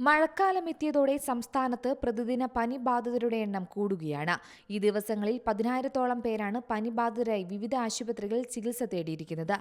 മഴക്കാലം എത്തിയതോടെ സംസ്ഥാനത്ത് പ്രതിദിന പനി ബാധിതരുടെ എണ്ണം കൂടുകയാണ്. ഈ ദിവസങ്ങളിൽ പതിനായിരത്തോളം പേരാണ് പനി ബാധിതരായി വിവിധ ആശുപത്രികളിൽ ചികിത്സ തേടിയിരിക്കുന്നത്.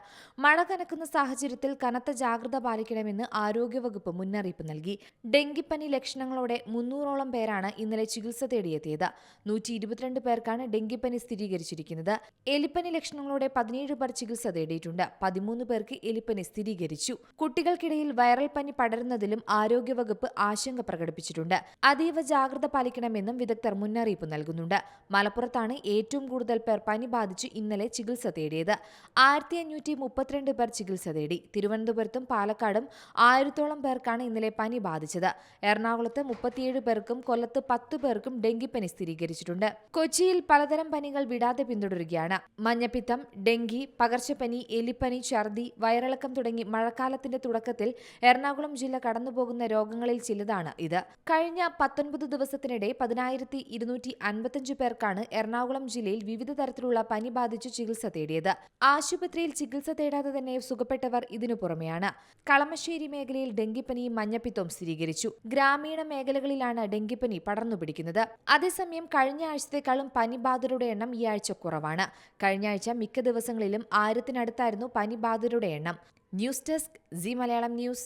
മഴ കനക്കുന്ന സാഹചര്യത്തിൽ കനത്ത ജാഗ്രത പാലിക്കണമെന്ന് ആരോഗ്യവകുപ്പ് മുന്നറിയിപ്പ് നൽകി. ഡെങ്കിപ്പനി ലക്ഷണങ്ങളോടെ മുന്നൂറോളം പേരാണ് ഇന്നലെ ചികിത്സ തേടിയെത്തിയത്. നൂറ്റി ഇരുപത്തിരണ്ട് പേർക്കാണ് ഡെങ്കിപ്പനി സ്ഥിരീകരിച്ചിരിക്കുന്നത്. എലിപ്പനി ലക്ഷണങ്ങളോടെ പതിനേഴ് പേർ ചികിത്സ തേടിയിട്ടുണ്ട്. പതിമൂന്ന് പേർക്ക് എലിപ്പനി സ്ഥിരീകരിച്ചു. കുട്ടികൾക്കിടയിൽ വൈറൽ പനി പടരുന്നതിലും ആരോഗ്യവകുപ്പ് ആശങ്ക പ്രകടിപ്പിച്ചിട്ടുണ്ട്. അതീവ ജാഗ്രത പാലിക്കണമെന്നും വിദഗ്ധർ മുന്നറിയിപ്പ് നൽകുന്നുണ്ട്. മലപ്പുറത്താണ് ഏറ്റവും കൂടുതൽ പേർ പനി ബാധിച്ച് ഇന്നലെ ചികിത്സ തേടിയത്. ആയിരത്തി അഞ്ഞൂറ്റി മുപ്പത്തിരണ്ട് പേർ ചികിത്സ തേടി. തിരുവനന്തപുരത്തും പാലക്കാടും ആയിരത്തോളം പേർക്കാണ് ഇന്നലെ പനി ബാധിച്ചത്. എറണാകുളത്ത് മുപ്പത്തിയേഴ് പേർക്കും കൊല്ലത്ത് പത്ത് പേർക്കും ഡെങ്കിപ്പനി സ്ഥിരീകരിച്ചിട്ടുണ്ട്. കൊച്ചിയിൽ പലതരം പനികൾ വിടാതെ പിന്തുടരുകയാണ്. മഞ്ഞപ്പിത്തം ഡെങ്കി പകർച്ചപ്പനി എലിപ്പനി ഛർദി വയറിളക്കം തുടങ്ങി മഴക്കാലത്തിന്റെ തുടക്കത്തിൽ എറണാകുളം ജില്ല കടന്നുപോകുന്ന രോഗങ്ങളിൽ ചിലതാണ് ഇത്. കഴിഞ്ഞ പത്തൊൻപത് ദിവസത്തിനിടെ പതിനായിരത്തി ഇരുന്നൂറ്റി അൻപത്തിയഞ്ച് പേർക്കാണ് എറണാകുളം ജില്ലയിൽ വിവിധ തരത്തിലുള്ള പനി ബാധിച്ച് ചികിത്സ തേടിയത്. ആശുപത്രിയിൽ ചികിത്സ തേടാതെ തന്നെ സുഖപ്പെട്ടവർ ഇതിനു പുറമെയാണ്. കളമശ്ശേരി മേഖലയിൽ ഡെങ്കിപ്പനിയും മഞ്ഞപ്പിത്തവും സ്ഥിരീകരിച്ചു. ഗ്രാമീണ മേഖലകളിലാണ് ഡെങ്കിപ്പനി പടർന്നു പിടിക്കുന്നത് അതേസമയം കഴിഞ്ഞ ആഴ്ചത്തെക്കാളും പനി ബാധിതരുടെ എണ്ണം ഈ ആഴ്ച കുറവാണ്. കഴിഞ്ഞ ആഴ്ച മിക്ക ദിവസങ്ങളിലും ആയിരത്തിനടുത്തായിരുന്നു പനി ബാധിതരുടെ എണ്ണം. News desk C Malayalam news.